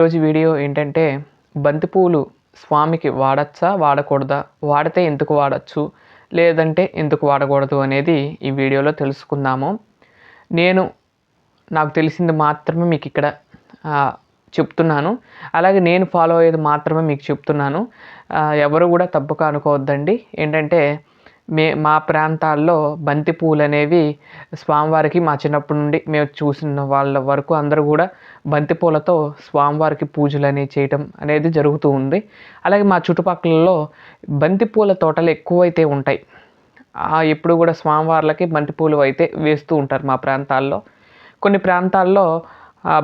ఈరోజు వీడియో ఏంటంటే బంతిపూలు స్వామికి వాడచ్చా వాడకూడదా? వాడితే ఎందుకు వాడచ్చు? లేదంటే ఎందుకు వాడకూడదు అనేది ఈ వీడియోలో తెలుసుకుందాము. నేను నాకు తెలిసింది మాత్రమే మీకు ఇక్కడ చెప్తున్నాను. అలాగే నేను ఫాలో అయ్యేది మాత్రమే మీకు చెప్తున్నాను. ఎవరు కూడా తప్పుగా అనుకోవద్దండి. ఏంటంటే మే మా ప్రాంతాల్లో బంతిపూలు అనేవి స్వామివారికి మా చిన్నప్పటి నుండి మేము చూసిన వాళ్ళ వరకు అందరూ కూడా బంతిపూలతో స్వామివారికి పూజలు అనేవి చేయటం అనేది జరుగుతూ ఉంది. అలాగే మా చుట్టుపక్కలలో బంతిపూల తోటలు ఎక్కువైతే ఉంటాయి. ఎప్పుడు కూడా స్వామివార్లకి బంతిపూలు అయితే వేస్తూ ఉంటారు మా ప్రాంతాల్లో. కొన్ని ప్రాంతాల్లో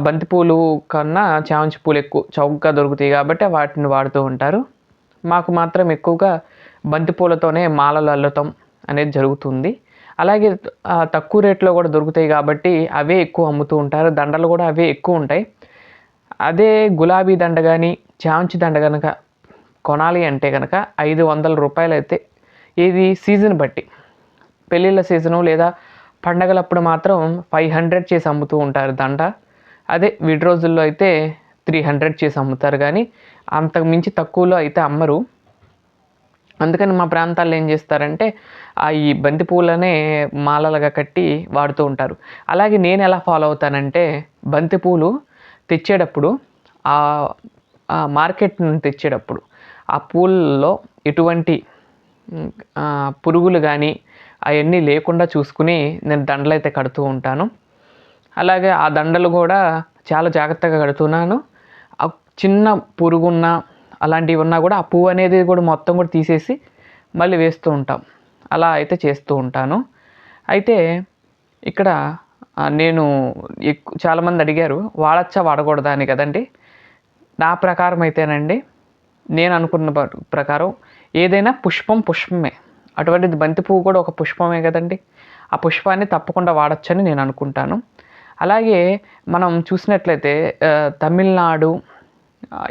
బంతిపూలు కన్నా చామంతి పూలు ఎక్కువ చౌకగా దొరుకుతాయి కాబట్టి వాటిని వాడుతూ ఉంటారు. మాకు మాత్రం ఎక్కువగా బంతిపూలతోనే మాలలు అల్లటం అనేది జరుగుతుంది. అలాగే తక్కువ రేట్లో కూడా దొరుకుతాయి కాబట్టి అవే ఎక్కువ అమ్ముతూ ఉంటారు. దండలు కూడా అవే ఎక్కువ ఉంటాయి. అదే గులాబీ దండ కానీ చాంచి దండ కనుక కొనాలి అంటే కనుక ఐదు వందల రూపాయలు అయితే ఇది సీజన్ బట్టి. పెళ్ళిళ్ళ సీజను లేదా పండగలప్పుడు మాత్రం ఫైవ్ హండ్రెడ్ చేసి అమ్ముతూ ఉంటారు దండ. అదే విడి రోజుల్లో అయితే త్రీ హండ్రెడ్ చేసి అమ్ముతారు కానీ అంతకు మించి తక్కువలో అయితే అమ్మరు. అందుకని మా ప్రాంతాల్లో ఏం చేస్తారంటే ఆ ఈ బంతి పూలనే మాలలుగా కట్టి వాడుతూ ఉంటారు. అలాగే నేను ఎలా ఫాలో అవుతానంటే బంతి పూలు తెచ్చేటప్పుడు ఆ మార్కెట్ నుండి తెచ్చేటప్పుడు ఆ పూలలో ఎటువంటి పురుగులు కానీ అవన్నీ లేకుండా చూసుకుని నేను దండలు అయితే కడుతూ ఉంటాను. అలాగే ఆ దండలు కూడా చాలా జాగ్రత్తగా కడుతున్నాను. ఆ చిన్న పురుగున్నా అలాంటివి ఉన్నా కూడా ఆ పువ్వు అనేది కూడా మొత్తం కూడా తీసేసి మళ్ళీ వేస్తూ ఉంటాం. అలా అయితే చేస్తూ ఉంటాను. అయితే ఇక్కడ నేను ఎక్కు చాలామంది అడిగారు వాడచ్చా వాడకూడదా? అని కదండి. నా ప్రకారం అయితేనండి నేను అనుకున్న ప్రకారం ఏదైనా పుష్పం పుష్పమే. అటువంటిది బంతి పువ్వు కూడా ఒక పుష్పమే కదండి. ఆ పుష్పాన్ని తప్పకుండా వాడచ్చని నేను అనుకుంటాను. అలాగే మనం చూసినట్లయితే తమిళనాడు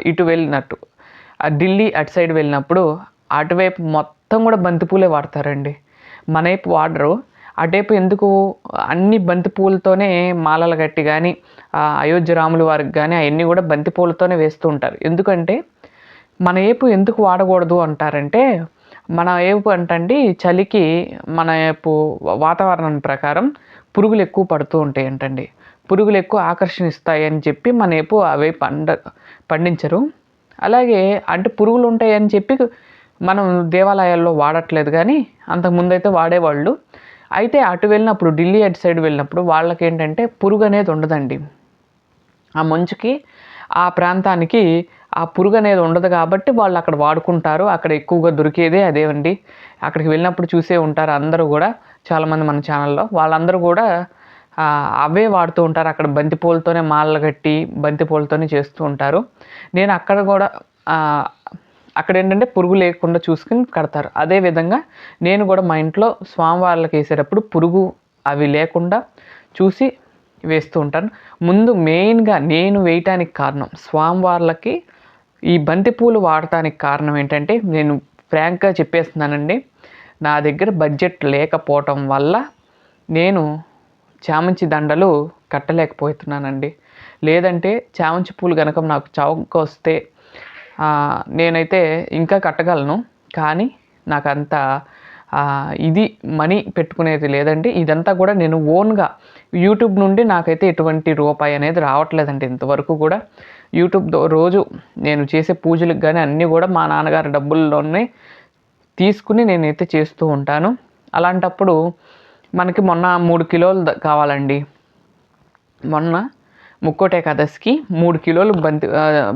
ఇటు వెళ్ళినట్టు ఆ ఢిల్లీ అటు సైడ్ వెళ్ళినప్పుడు అటువైపు మొత్తం కూడా బంతిపూలే వాడతారండి. మన వైపు వాడరు. అటువైపు ఎందుకు అన్ని బంతిపూలతోనే మాలలు కట్టి కానీ అయోధ్య రాముల వారికి కానీ అవన్నీ కూడా బంతిపూలతోనే వేస్తూ ఉంటారు. ఎందుకంటే మన ఏపు ఎందుకు వాడకూడదు అంటారంటే మన ఏపు అంటండి చలికి మన ఏపు వాతావరణం ప్రకారం పురుగులు ఎక్కువ పడుతూ ఉంటాయి అంటండి పురుగులు ఎక్కువ ఆకర్షణిస్తాయి అని చెప్పి మన ఏపు అవి పండ పండించరు. అలాగే అంటే పురుగులు ఉంటాయని చెప్పి మనం దేవాలయాల్లో వాడట్లేదు కానీ అంతకుముందైతే అయితే వాడేవాళ్ళు. అయితే అటు వెళ్ళినప్పుడు ఢిల్లీ అటు సైడ్ వెళ్ళినప్పుడు వాళ్ళకి ఏంటంటే పురుగు అనేది ఉండదండి. ఆ మంచుకి ఆ ప్రాంతానికి ఆ పురుగు అనేది ఉండదు కాబట్టి వాళ్ళు అక్కడ వాడుకుంటారు. అక్కడ ఎక్కువగా దొరికేదే అదేవండి. అక్కడికి వెళ్ళినప్పుడు చూసే ఉంటారు అందరూ కూడా. చాలామంది మన ఛానల్లో. వాళ్ళందరూ కూడా అవే వాడుతూ ఉంటారు. అక్కడ బంతిపూలతోనే మాలలు కట్టి బంతిపూలతోనే చేస్తూ ఉంటారు. నేను అక్కడ కూడా అక్కడ ఏంటంటే పురుగు లేకుండా చూసుకుని కడతారు. అదే విధంగా నేను కూడా మా ఇంట్లో స్వామివార్లకు వేసేటప్పుడు పురుగు అవి లేకుండా చూసి వేస్తూ ఉంటాను. ముందు మెయిన్గా నేను వేయటానికి కారణం స్వామివార్లకి ఈ బంతిపూలు వాడటానికి కారణం ఏంటంటే నేను ఫ్రాంక్గా చెప్పేస్తున్నానండి. నా దగ్గర బడ్జెట్ లేకపోవటం వల్ల నేను చామంచి దండలు కట్టలేకపోతున్నానండి. లేదంటే చామంచి పూలు కనుక నాకు చౌక వస్తే నేనైతే ఇంకా కట్టగలను. కానీ నాకు అంత ఇది మనీ పెట్టుకునేది లేదండి. ఇదంతా కూడా నేను ఓన్గా యూట్యూబ్ నుండి నాకైతే ఎటువంటి రూపాయి అనేది రావట్లేదండి ఇంతవరకు కూడా. యూట్యూబ్ రోజు నేను చేసే పూజలకు కానీ అన్నీ కూడా మా నాన్నగారి డబ్బుల్లోనే తీసుకుని నేనైతే చేస్తూ ఉంటాను. అలాంటప్పుడు మనకి మొన్న మూడు కిలోలు కావాలండి. మొన్న ముక్కోటే ఏకాదశికి మూడు కిలోలు బంతి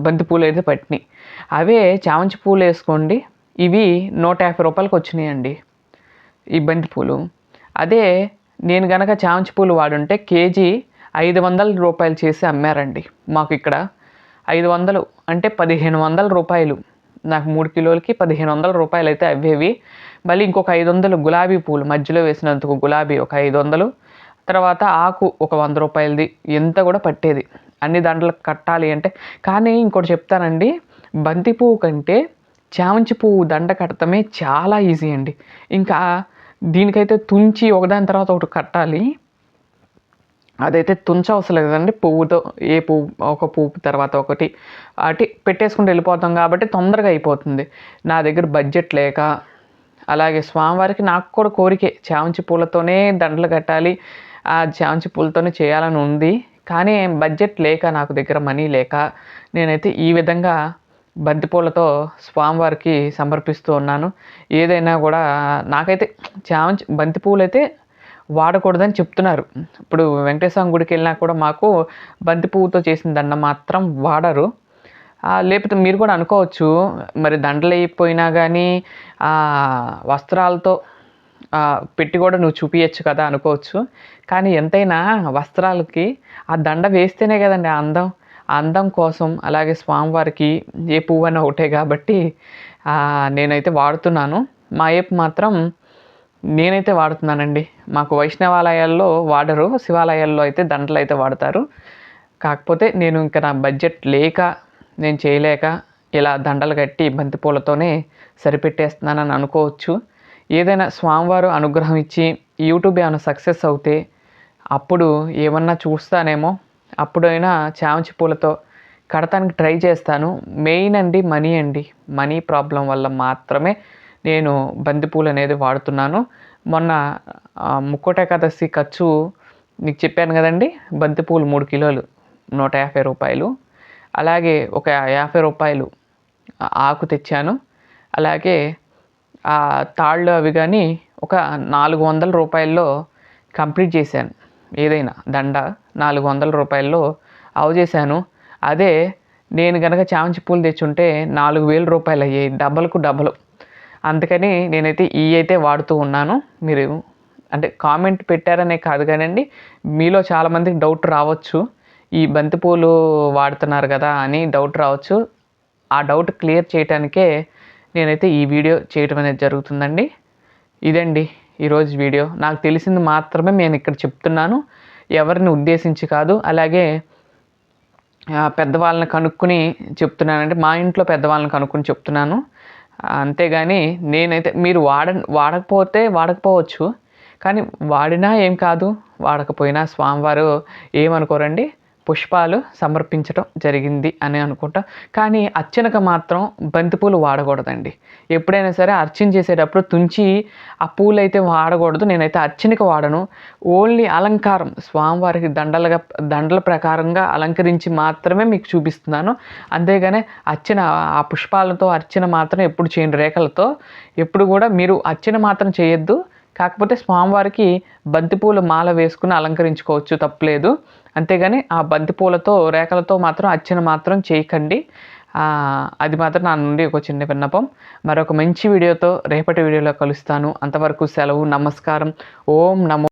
బంతి పూలు అయితే పట్టినాయి. అవే చామంతి పూలు వేసుకోండి. ఇవి నూట యాభై రూపాయలకి వచ్చినాయండి ఈ బంతి పూలు. అదే నేను గనక చామంతి పూలు వాడుంటే కేజీ ఐదు వందల రూపాయలు చేసి అమ్మారండి మాకు ఇక్కడ. ఐదు వందలు అంటే పదిహేను వందల రూపాయలు. నాకు మూడు కిలోలకి పదిహేను వందల రూపాయలు అయితే అవేవి మళ్ళీ ఇంకొక ఐదు వందలు గులాబీ పూలు మధ్యలో వేసినందుకు గులాబీ ఒక ఐదు వందలు తర్వాత ఆకు ఒక వంద రూపాయలది. ఎంత కూడా పట్టేది. అన్ని దండలు కట్టాలి అంటే. కానీ ఇంకోటి చెప్తానండి. బంతి పువ్వు కంటే చామంతి పువ్వు దండ కట్టడమే చాలా ఈజీ అండి. ఇంకా దీనికైతే తుంచి ఒకదాని తర్వాత ఒకటి కట్టాలి. అదైతే తుంచవసరం లేదండి. పువ్వుతో ఏ పువ్వు ఒక పువ్వు తర్వాత ఒకటి. అటు పెట్టేసుకుంటూ వెళ్ళిపోతాం కాబట్టి తొందరగా అయిపోతుంది. నా దగ్గర బడ్జెట్ లేక అలాగే స్వామివారికి నాకు కూడా కోరికే చామంతి పూలతోనే దండలు కట్టాలి. ఆ చామంతి పూలతోనే చేయాలని ఉంది. కానీ బడ్జెట్ లేక నాకు దగ్గర మనీ లేక నేనైతే ఈ విధంగా బంతిపూలతో స్వామివారికి సమర్పిస్తూ ఉన్నాను. ఏదైనా కూడా నాకైతే చామంతి బంతిపూలు అయితే వాడకూడదని చెప్తున్నారు. ఇప్పుడు వెంకటేశ్వర గుడికి వెళ్ళినా కూడా మాకు బంతి పువ్వుతో చేసిన దండ మాత్రం వాడరు. లేకపోతే మీరు కూడా అనుకోవచ్చు మరి దండలు అయిపోయినా కానీ వస్త్రాలతో పెట్టి కూడా నువ్వు చూపించచ్చు కదా అనుకోవచ్చు. కానీ ఎంతైనా వస్త్రాలకి ఆ దండ వేస్తేనే కదండి ఆ అందం. ఆ అందం కోసం అలాగే స్వామివారికి ఏ పువ్వు అయినా ఒకటే కాబట్టి నేనైతే వాడుతున్నాను. మా ఏపు మాత్రం నేనైతే వాడుతున్నానండి. మాకు వైష్ణవాలయాల్లో వాడరు శివాలయాల్లో అయితే దండలు అయితే వాడతారు. కాకపోతే నేను ఇంకా నా బడ్జెట్ లేక నేను చేయలేక ఇలా దండలు కట్టి బంతిపూలతోనే సరిపెట్టేస్తున్నానని అనుకోవచ్చు. ఏదైనా స్వామివారు అనుగ్రహం ఇచ్చి యూట్యూబ్ ఏమైనా సక్సెస్ అవుతే అప్పుడు ఏమన్నా చూస్తానేమో. అప్పుడైనా చామంచి పూలతో కడతానికి ట్రై చేస్తాను. మెయిన్ అండి మనీ అండి. మనీ ప్రాబ్లం వల్ల మాత్రమే నేను బంతిపూలు అనేది వాడుతున్నాను. మొన్న ముక్కోట ఏకాదశి ఖర్చు మీకు చెప్పాను కదండి? బంతిపూలు మూడు కిలోలు నూట యాభై రూపాయలు. అలాగే ఒక యాభై రూపాయలు ఆకు తెచ్చాను. అలాగే ఆ తాళ్ళు అవి కానీ ఒక నాలుగు వందల రూపాయల్లో కంప్లీట్ చేశాను. ఏదైనా దండ నాలుగు వందల రూపాయల్లో అవు చేశాను. అదే నేను కనుక చామంతి పూలు తెచ్చుంటే నాలుగు వేల రూపాయలు అయ్యాయి. డబల్కు డబల్. అందుకని నేనైతే ఈ అయితే వాడుతూ ఉన్నాను. మీరు అంటే కామెంట్ పెట్టారనే కాదు కానండి మీలో చాలామందికి డౌట్ రావచ్చు. ఈ బంతిపూలు వాడుతున్నారు కదా అని డౌట్ రావచ్చు. ఆ డౌట్ క్లియర్ చేయటానికే నేనైతే ఈ వీడియో చేయటం అనేది జరుగుతుందండి. ఇదండి ఈరోజు వీడియో. నాకు తెలిసింది మాత్రమే నేను ఇక్కడ చెప్తున్నాను. ఎవరిని ఉద్దేశించి కాదు అలాగే పెద్దవాళ్ళని కనుక్కొని చెప్తున్నానంటే మా ఇంట్లో పెద్దవాళ్ళని కనుక్కొని చెప్తున్నాను. అంతేగాని నేనైతే మీరు వాడ వాడకపోతే వాడకపోవచ్చు. కానీ వాడినా ఏం కాదు వాడకపోయినా స్వామివారు ఏమనుకోరండి? పుష్పాలు సమర్పించడం జరిగింది అని అనుకుంటా. కానీ అర్చనకు మాత్రం బంతిపూలు వాడకూడదండి. ఎప్పుడైనా సరే అర్చన చేసేటప్పుడు తుంచి ఆ పూలు అయితే వాడకూడదు నేనైతే అర్చనకు వాడను. ఓన్లీ అలంకారం స్వామివారికి దండలుగా దండల ప్రకారంగా అలంకరించి మాత్రమే మీకు చూపిస్తున్నాను. అంతేగానే అర్చన ఆ పుష్పాలతో అర్చన మాత్రం ఎప్పుడు చేయండి రేఖలతో. ఎప్పుడు కూడా మీరు అర్చన మాత్రం చేయొద్దు. కాకపోతే స్వామివారికి బంతిపూల మాల వేసుకుని అలంకరించుకోవచ్చు తప్పలేదు. అంతేగాని ఆ బంతిపూలతో రేఖలతో మాత్రం అర్చన మాత్రం చేయకండి. అది మాత్రం నా నుండి ఒక చిన్న విన్నపం. మరొక మంచి వీడియోతో రేపటి వీడియోలో కలుస్తాను. అంతవరకు సెలవు నమస్కారం. ఓం నమో